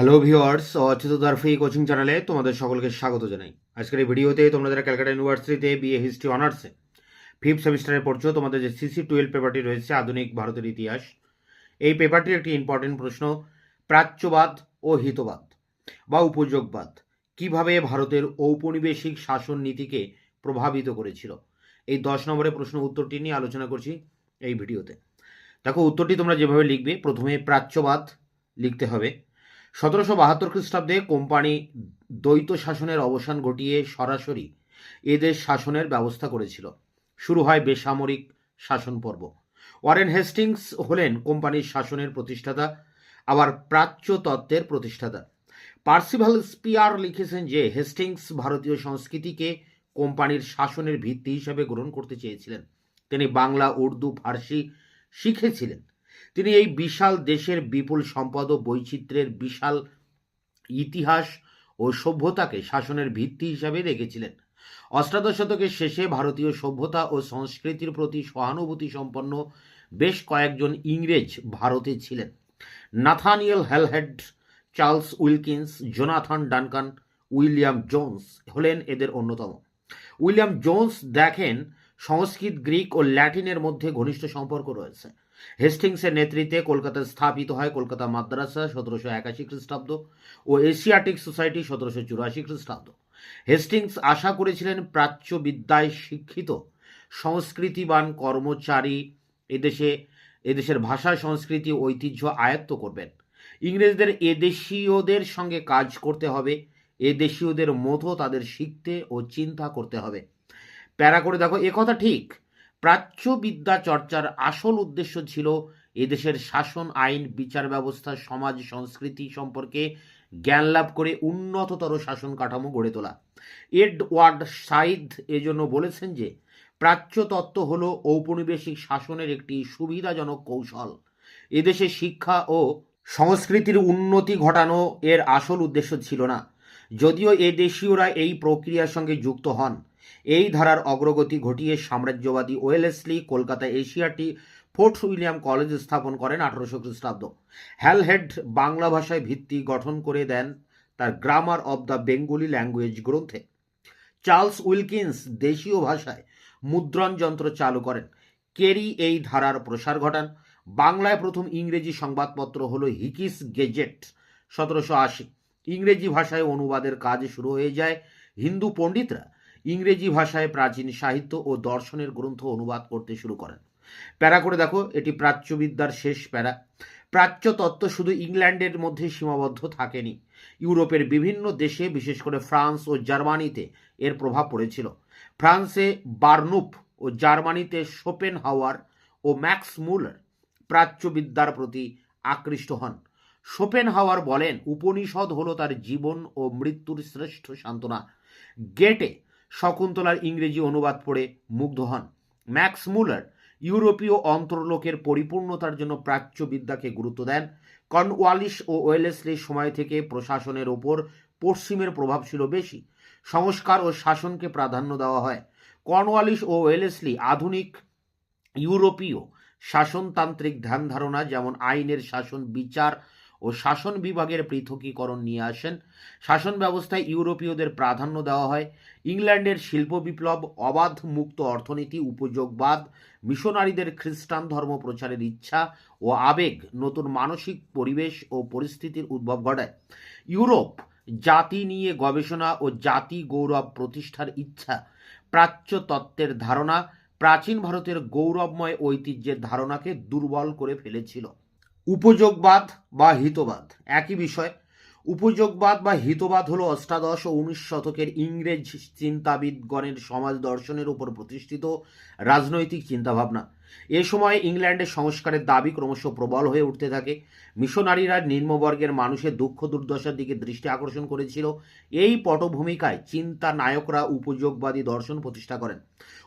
Hello viewers Achyut দারফি coaching চ্যানেলে তোমাদের সকলকে স্বাগত জানাই। আজকের এই ভিডিওতে তোমরা যারা ক্যালকাটা ইউনিভার্সিটিতে বিএ হিস্ট্রি অনার্সে ফিফথ সেমিস্টারে পড়ছো। তোমাদের যে সিসি টুয়েলভ পেপারটি রয়েছে, আধুনিক ভারতের ইতিহাস, এই পেপারটির একটি ইম্পর্টেন্ট প্রশ্ন, প্রাচ্যবাদ ও হিতবাদ বা উপযোগবাদ কীভাবে ভারতের ঔপনিবেশিক শাসন নীতিকে প্রভাবিত করেছিল? এই দশ নম্বরের প্রশ্ন উত্তরটি নিয়ে আলোচনা করছি এই ভিডিওতে। দেখো, উত্তরটি তোমরা যেভাবে লিখবে, প্রথমে প্রাচ্যবাদ লিখতে হবে। সতেরোশো বাহাত্তর খ্রিস্টাব্দে কোম্পানি দ্বৈত শাসনের অবসান ঘটিয়ে সরাসরি এদের শাসনের ব্যবস্থা করেছিল। শুরু হয় বেসামরিক শাসন পর্ব। ওয়ারেন হেস্টিংস হলেন কোম্পানির শাসনের প্রতিষ্ঠাতা, আবার প্রাচ্য তত্ত্বের প্রতিষ্ঠাতা। পার্সিভাল স্পিয়ার লিখেছেন যে, হেস্টিংস ভারতীয় সংস্কৃতিকে কোম্পানির শাসনের ভিত্তি হিসাবে গ্রহণ করতে চেয়েছিলেন। তিনি বাংলা, উর্দু, ফার্সি শিখেছিলেন। তিনি এই বিশাল দেশের বিপুল সম্পদ ও বৈচিত্র্যের বিশাল ইতিহাস ও সভ্যতাকে শাসনের ভিত্তি হিসাবে রেখেছিলেন অষ্টাদশ শতকের শেষে ভারতীয় সভ্যতা ও সংস্কৃতির প্রতি সহানুভূতি সম্পন্ন বেশ কয়েকজন ইংরেজ ভারতে ছিলেন। Nathaniel Halhed, Charles Wilkins, Jonathan Duncan, William Jones হলেন এদের অন্যতম। উইলিয়াম জোন্স দেখেন সংস্কৃত, গ্রিক ও ল্যাটিনের মধ্যে ঘনিষ্ঠ সম্পর্ক রয়েছে। হেস্টিংসের নেতৃত্বে কলকাতায় স্থাপিত হয় কলকাতা মাদ্রাসা, সতেরোশো একাশি খ্রিস্টাব্দ, ও এশিয়াটিক সোসাইটি, সতেরোশো চুরাশি খ্রিস্টাব্দ। হেস্টিংস আশা করেছিলেন প্রাচ্য বিদ্যায় শিক্ষিত, সংস্কৃতিবান কর্মচারী এদেশে, এদেশের ভাষা, সংস্কৃতি, ঐতিহ্য আয়ত্ত করবেন। ইংরেজদের এদেশীয়দের সঙ্গে কাজ করতে হবে, এদেশীয়দের মতো তাদের শিখতে ও চিন্তা করতে হবে। প্যারা করে দেখো কথা ঠিক। প্রাচ্য বিদ্যা চর্চার আসল উদ্দেশ্য ছিল এদেশের শাসন, আইন, বিচার ব্যবস্থা, সমাজ, সংস্কৃতি সম্পর্কে জ্ঞান লাভ করে উন্নততর শাসন কাঠামো গড়ে তোলা। এডওয়ার্ড সাইদ এজন্য বলেছেন যে, প্রাচ্য তত্ত্ব হল ঔপনিবেশিক শাসনের একটি সুবিধাজনক কৌশল। এদেশে শিক্ষা ও সংস্কৃতির উন্নতি ঘটানো এর আসল উদ্দেশ্য ছিল না। যদিও এদেশীয়রা এই প্রক্রিয়ার সঙ্গে যুক্ত হন এই ধারার অগ্রগতি ঘটিয়ে সাম্রাজ্যবাদী ওয়েলেসলি কলকাতা এশিয়াটি ফোর্ট উইলিয়াম কলেজ স্থাপন করেন আঠারোশো খ্রিস্টাব্দ। হ্যালহেড বাংলা ভাষায় ভিত্তি গঠন করে দেন তার Grammar of the Bengali Language গ্রন্থে। চার্লস উইলকিন্স দেশীয় ভাষায় মুদ্রণ যন্ত্র চালু করেন। কেরি এই ধারার প্রসার ঘটান। বাংলায় প্রথম ইংরেজি সংবাদপত্র হলো হিকিস গেজেট সতেরোশো আশি। ইংরেজি ভাষায় অনুবাদের কাজ শুরু হয়ে যায় হিন্দু পণ্ডিতরা। ইংরেজি ভাষায় প্রাচীন সাহিত্য ও দর্শনের গ্রন্থ অনুবাদ করতে শুরু করেন। প্যারা করে দেখো, এটি প্রাচ্যবিদ্যার শেষ প্যারা। প্রাচ্য তত্ত্ব শুধু ইংল্যান্ডের মধ্যে সীমাবদ্ধ থাকেনি। ইউরোপের বিভিন্ন দেশে, বিশেষ করে ফ্রান্স ও জার্মানিতে এর প্রভাব পড়েছিল। ফ্রান্সে বার্নুপ ও জার্মানিতে শোপেন হাওয়ার ও ম্যাক্স মুলার প্রাচ্যবিদ্যার প্রতি আকৃষ্ট হন। শোপেন হাওয়ার বলেন, উপনিষদ হলো তার জীবন ও মৃত্যুর শ্রেষ্ঠ সান্ত্বনা। গেটে শকুন্তলার ইংরেজি অনুবাদ পড়ে মুগ্ধ হন। ম্যাক্স মুলার ইউরোপীয় অন্তর্লোকের পরিপূর্ণতার জন্য প্রাচ্য বিদ্যাকে গুরুত্ব দেন। কর্নওয়ালিস ও ওয়েলেসলির সময় থেকে প্রশাসনের ওপর পশ্চিমের প্রভাব ছিল বেশি। সংস্কার ও শাসনকে প্রাধান্য দেওয়া হয়। কর্নওয়ালিস ও ওয়েলেসলি আধুনিক ইউরোপীয় শাসনতান্ত্রিক ধ্যান ধারণা যেমন আইনের শাসন, বিচার ও শাসন বিভাগের পৃথকীকরণ নিয়ে আসেন। শাসন ব্যবস্থায় ইউরোপীয়দের প্রাধান্য দেওয়া হয়। ইংল্যান্ডের শিল্প বিপ্লব, অবাধ মুক্ত অর্থনীতি, উপযোগবাদ, মিশনারিদের খ্রিস্টান ধর্ম প্রচারের ইচ্ছা ও আবেগ নতুন মানসিক পরিবেশ ও পরিস্থিতির উদ্ভব ঘটায়। ইউরোপ জাতি নিয়ে গবেষণা ও জাতি গৌরব প্রতিষ্ঠার ইচ্ছা, প্রাচ্য তত্ত্বের ধারণা, প্রাচীন ভারতের গৌরবময় ঐতিহ্যের ধারণাকে দুর্বল করে ফেলেছিল। উপযোগবাদ বা হিতবাদ? একই বিষয়। উপযোগবাদ বা হিতবাদ হলো অষ্টাদশ ও উনিশ শতকের ইংরেজ চিন্তাবিদগণের সমাজ দর্শনের উপর প্রতিষ্ঠিত রাজনৈতিক চিন্তাভাবনা। এ সময় ইংল্যান্ডের সংস্কারের দাবি ক্রমশ প্রবল হয়ে উঠতে থাকে। মিশনারিরা নিম্নবর্গের মানুষের দুঃখ দুর্দশার দিকে দৃষ্টি আকর্ষণ করেছিল। এই পটভূমিকায় চিন্তা নায়করা উপযোগবাদী দর্শন প্রতিষ্ঠা করেন।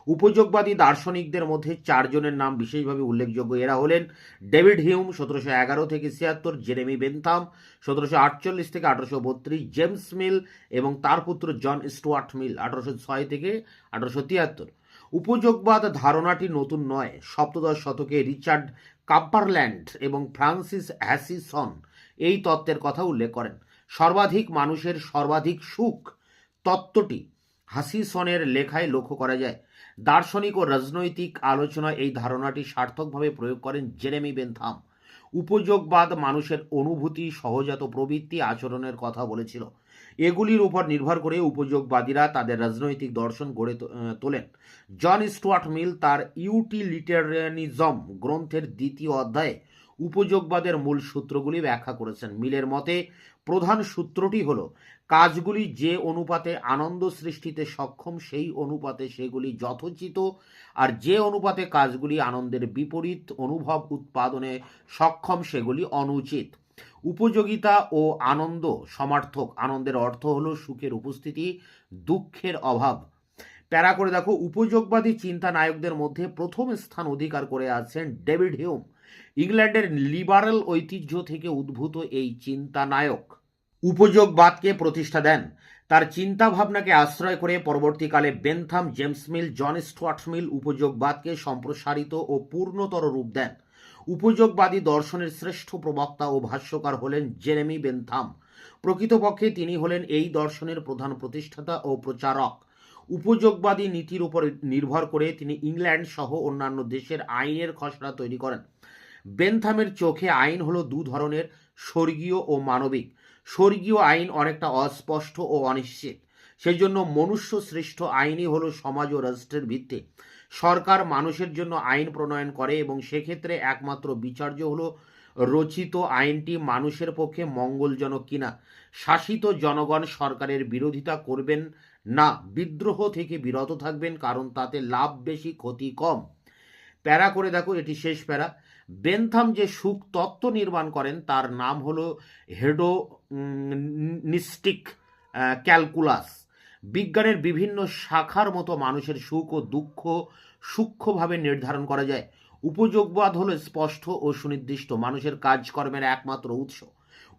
উপযোগবাদী দার্শনিকদের মধ্যে চারজনের নাম বিশেষভাবে উল্লেখযোগ্য। এরা হলেন ডেভিড হিউম, সতেরোশো এগারো থেকে ছিয়াত্তর, জেরেমি বেনথাম, সতেরোশো আটচল্লিশ থেকে আঠারোশো বত্রিশ, জেমস মিল এবং তার পুত্র জন স্টুয়ার্ট মিল, আঠারোশো ছয় থেকে আঠারোশো তিয়াত্তর। উপযোগবাদ ধারণাটি নতুন নয়। সপ্তদশ শতকে রিচার্ড কাম্পারল্যান্ড এবং ফ্রান্সিস হ্যাসিসন এই তত্ত্বের কথা উল্লেখ করেন। সর্বাধিক মানুষের সর্বাধিক সুখ তত্ত্বটি হাসিসনের লেখায় লক্ষ্য করা যায়। দার্শনিক ও রাজনৈতিক আলোচনায় এই ধারণাটি সার্থকভাবে প্রয়োগ করেন জেরেমি বেনথাম। উপযোগবাদ মানুষের অনুভূতি, সহজাত প্রবৃত্তি আচরণের কথা বলেছিল। এগুলির উপর নির্ভর করে উপযোগবাদীরা তাদের রাজনৈতিক দর্শন গড়ে তোলেন। জন স্টুয়ার্ট মিল তার ইউটিলিটারিয়ানিজম গ্রন্থের দ্বিতীয় অধ্যায়ে উপযোগবাদের মূল সূত্রগুলি ব্যাখ্যা করেছেন। মিলের মতে, প্রধান সূত্রটি হল, কাজগুলি যে অনুপাতে আনন্দ সৃষ্টিতে সক্ষম, সেই অনুপাতে সেগুলি যথোচিত, আর যে অনুপাতে কাজগুলি আনন্দের বিপরীত অনুভব উৎপাদনে সক্ষম, সেগুলি অনুচিত। উপযোগিতা ও আনন্দ সমার্থক। আনন্দের অর্থ হলো সুখের উপস্থিতি, দুঃখের অভাব। প্যারা করে দেখো, উপযোগবাদী চিন্তা নায়কদের মধ্যে প্রথম স্থান অধিকার করে আছেন ডেভিড হিউম। ইংল্যান্ডের লিবারেল ঐতিহ্য থেকে উদ্ভূত এই চিন্তা নায়ক উপযোগবাদকে প্রতিষ্ঠা দেন। তার চিন্তা ভাবনাকে আশ্রয় করে পরবর্তীকালে Bentham, James Mill, John Stuart Mill উপযোগবাদকে সম্প্রসারিত ও পূর্ণতর রূপ দেন। উপযোগবাদী দর্শনের শ্রেষ্ঠ প্রবক্তা ও ভাষ্যকার হলেন জেরেমি বেনথাম। প্রকৃতপক্ষে তিনি হলেন এই দর্শনের প্রধান প্রতিষ্ঠাতা ও প্রচারক। উপযোগবাদী নীতির উপর নির্ভর করে তিনি ইংল্যান্ড সহ অন্যান্য দেশের আইনের খসড়া তৈরি করেন। বেনথামের চোখে আইন হলো দু ধরনের, স্বর্গীয় ও মানবিক। স্বর্গীয় আইন অনেকটা অস্পষ্ট ও অনিশ্চিত। সেই জন্য মনুষ্য সৃষ্ট আইনই হলো সমাজ ও রাষ্ট্রের ভিত্তি। সরকার মানুষের জন্য আইন প্রণয়ন করে এবং সেক্ষেত্রে একমাত্র বিচার্য হলো রচিত আইনটি মানুষের পক্ষে মঙ্গলজনক কিনা। শাসিত জনগণ সরকারের বিরোধিতা করবেন না, বিদ্রোহ থেকে বিরত থাকবেন কারণ তাতে লাভ বেশি, ক্ষতি কম। প্যারা করে দেখো, এটি শেষ প্যারা। বেনথাম যে সুখ তত্ত্ব নির্মাণ করেন, তার নাম হলো হেডো নিস্টিক ক্যালকুলাস। বিজ্ঞানের বিভিন্ন শাখার মতো মানুষের সুখ ও দুঃখ সূক্ষ্মভাবে নির্ধারণ করা যায়। উপযোগবাদ হলো স্পষ্ট ও সুনির্দিষ্ট, মানুষের কাজকর্মের একমাত্র উৎস।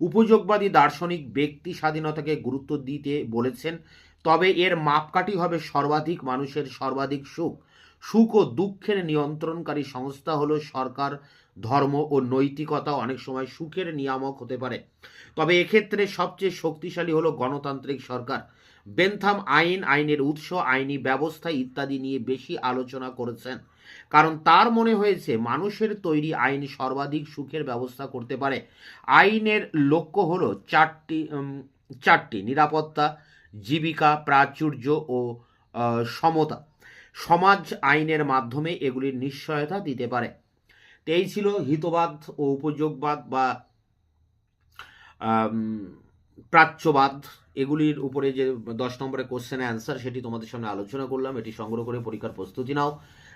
উপযোগবাদী দার্শনিক ব্যক্তি স্বাধীনতাকে গুরুত্ব দিতে বলেছেন, তবে এর মাপকাঠি হবে সর্বাধিক মানুষের সর্বাধিক সুখ। সুখ ও দুঃখের নিয়ন্ত্রণকারী সংস্থা হলো সরকার, ধর্ম ও নৈতিকতা অনেক সময় সুখের নিয়ামক হতে পারে। তবে এক্ষেত্রে সবচেয়ে শক্তিশালী হলো গণতান্ত্রিক সরকার। বেনথাম আইন, আইনের উৎস, আইনি ব্যবস্থা ইত্যাদি নিয়ে বেশি আলোচনা করেছেন। কারণ তার মনে হয়েছে, মানুষের তৈরি আইন সর্বাধিক সুখের ব্যবস্থা করতে পারে। আইনের লক্ষ্য হল চারটি চারটি, নিরাপত্তা, জীবিকা, প্রাচুর্য ও সমতা। সমাজ আইনের মাধ্যমে এগুলির নিশ্চয়তা দিতে পারে। তো এই ছিল হিতবাদ ও উপযোগবাদ বা প্রাচ্যবাদ, এগুলির উপরে যে দশ নম্বরের কোশ্চেন অ্যান্সার সেটি তোমাদের সামনে আলোচনা করলাম, এটি সংগ্রহ করে পরীক্ষার প্রস্তুতি নাও।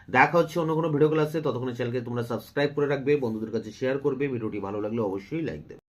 দেখা হচ্ছে অন্য কোনো ভিডিও ক্লাসে ততক্ষণে চ্যানেলকে তোমরা সাবস্ক্রাইব করে রাখবে, বন্ধুদের কাছে শেয়ার করবে, ভিডিওটি ভালো লাগলে অবশ্যই লাইক দেবে।